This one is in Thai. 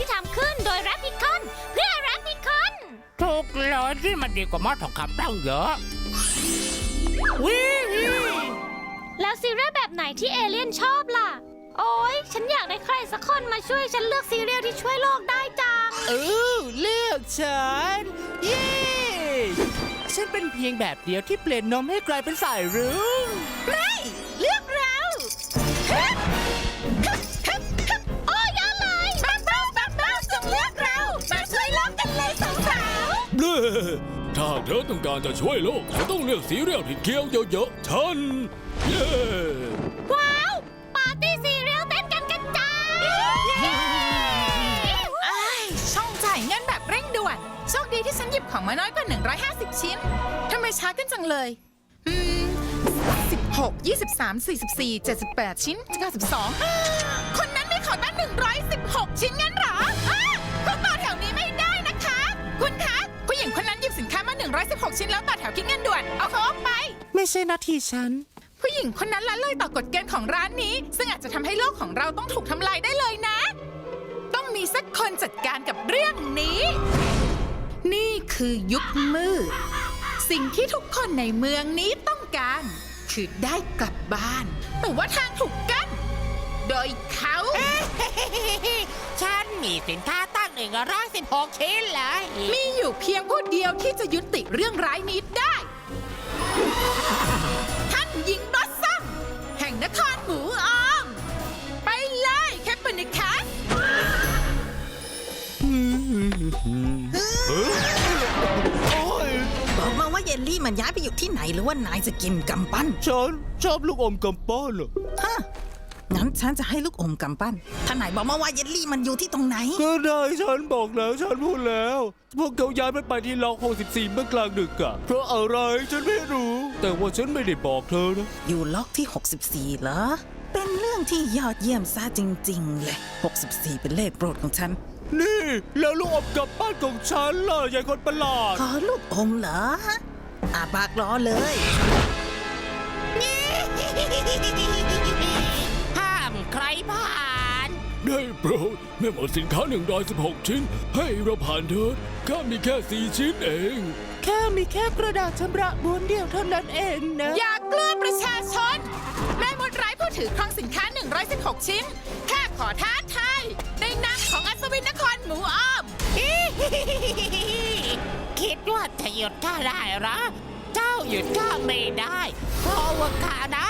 ที่ทำขึ้นโดยแรปพิคอนเพื่อแรปพิคอนถูกเลยที่มันดีกว่าหม้อทองคำตั้งเยอะวิวแล้วซีเรียลแบบไหนที่เอเลี่ยนชอบล่ะ โอ้ยฉันอยากได้ใครสักคนมาช่วยฉันเลือกซีเรียลที่ช่วยโลกได้จัง เออเลือกฉันเย้ฉันเป็นเพียงแบบเดียวที่เปลี่ยนนมให้กลายเป็นสายรุ้งไม่เลือกเรา เบ้ถ้าเธอต้องการจะช่วยโลกเธอต้องเลือกสีเรียลที่เคี้ยวเยอะๆฉันเย้ๆว้าว ปาร์ตี้ซีเรียลเต้นกันกันจ้าอ้ายช่องจ่ายเงินแบบเร่งด่วน โชคดีที่ฉันหยิบของมาน้อยกว่า 150 ชิ้น ทำไมช้ากันจังเลยอืม16 23 44 78 ชิ้น 92 คนนั้นมีของตั้ง116 ชิ้นงั้นเหรออ้าคุณต่อ 116 ชิ้นแล้วต่อแถวคิดเงินด่วน เอาเขาออกไป ไม่ใช่หน้าที่ฉัน ผู้หญิงคนนั้นละเลยต่อกฎเกณฑ์ของร้านนี้ ซึ่งอาจจะทำให้โลกของเราต้องถูกทำลายได้เลยนะ ต้องมีสักคนจัดการกับเรื่องนี้ นี่คือยุคมืด สิ่งที่ทุกคนในเมืองนี้ต้องการ คือได้กลับบ้าน แต่ว่าทางถูกกั้น โดยเขา ฉันมีสินค้า ตั้งหนึ่งร้อยสิบหกชิ้นเลย มีอยู่เพียงผู้เดียวที่จะยุติเรื่องร้ายนี้ได้ ท่านหญิงบอสซัมแห่งนครหมูออม ไปเลยแคปเปอร์นิคัสบอกมาว่าเยลลี่มันย้ายไปอยู่ที่ไหนหรือว่านายจะกินกำปั้น ฉันชอบลูกอมกำปั้นอะฮะ งั้นฉันจะให้ลูกอมกำปั้นถ้านายบอกมาว่าเยลลี่มันอยู่ที่ตรงไหน ก็ได้ฉันบอกแล้วฉันพูดแล้ว พวกเขาย้ายมันไปที่ล็อก64เมื่อกลางดึกอะเพราะอะไรฉันไม่รู้ แต่ว่าฉันไม่ได้บอกเธอนะ อยู่ล็อกที่ 64 เหรอ เป็นเรื่องที่ยอดเยี่ยมซะจริง ๆ เลย 64 เป็นเลขโปรดของฉัน นี่ แล้วลูกอมกำปั้นของฉันล่ะยายคนประหลาด ขอลูกอมเหรอฮะอาปากรอเลย โปรดแม่หมดสินค้า 116 ชิ้น ให้เราผ่านเถิดข้ามีแค่4ชิ้นเอง แค่มีแค่กระดาษชำระม้วนเดียวเท่านั้นเองนะ อย่ากลัวประชาชน แม่มดร้ายผู้ถือครองสินค้า 116 ชิ้น แค่ขอท้าทายในนามของอัศวินนครหมูอ้อม คิดว่าจะหยุดข้าได้เหรอ เจ้าหยุดข้าไม่ได้ เพราะว่าข้านั้น